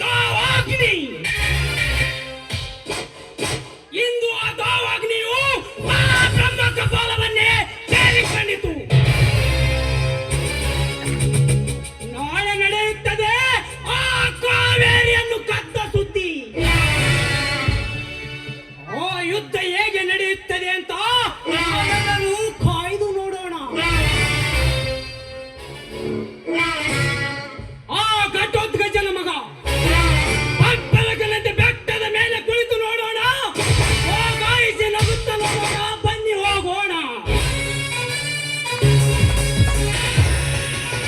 ದಾವಾಗ್ನಿ! ಇಂದು ಆ ದಾವಾಗ್ನಿಯು ಆ ಬ್ರಹ್ಮ ಕಪಾಲವನ್ನೇ ಸೇರಿಕೊಂಡಿತು ನಾಳೆ ನಡೆಯುತ್ತದೆ ಆ ಕಾವೇರಿಯನ್ನು ಕದ್ದ ಸುದ್ದಿ. ಆ ಯುದ್ಧ ಹೇಗೆ